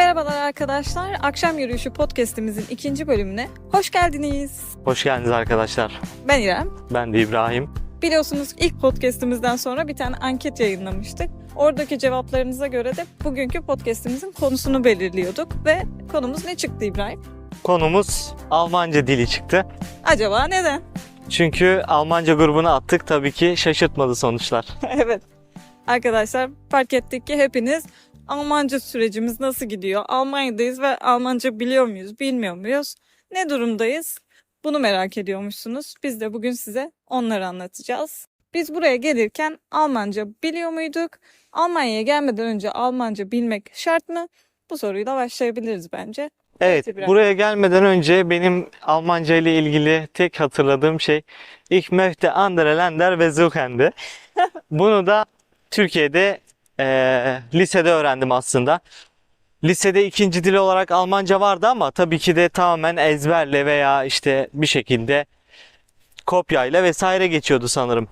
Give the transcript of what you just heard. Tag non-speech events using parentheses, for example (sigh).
Merhabalar arkadaşlar. Akşam Yürüyüşü podcast'imizin ikinci bölümüne hoş geldiniz. Hoş geldiniz arkadaşlar. Ben İrem. Ben de İbrahim. Biliyorsunuz ilk podcast'imizden sonra bir tane anket yayınlamıştık. Oradaki cevaplarınıza göre de bugünkü podcast'imizin konusunu belirliyorduk ve konumuz ne çıktı İbrahim? Konumuz Almanca dili çıktı. Acaba neden? Çünkü Almanca grubuna attık tabii ki şaşırtmadı sonuçlar. (laughs) evet. Arkadaşlar fark ettik ki hepiniz Almanca sürecimiz nasıl gidiyor? Almanya'dayız ve Almanca biliyor muyuz, bilmiyor muyuz? Ne durumdayız? Bunu merak ediyormuşsunuz. Biz de bugün size onları anlatacağız. Biz buraya gelirken Almanca biliyor muyduk? Almanya'ya gelmeden önce Almanca bilmek şart mı? Bu soruyla başlayabiliriz bence. Evet, buraya gelmeden önce benim Almanca ile ilgili tek hatırladığım şey Ich möchte andere Länder ve Suchende. (laughs) Bunu da Türkiye'de eee, lisede öğrendim aslında. Lisede ikinci dil olarak Almanca vardı ama tabii ki de tamamen ezberle veya işte bir şekilde kopyayla vesaire geçiyordu sanırım.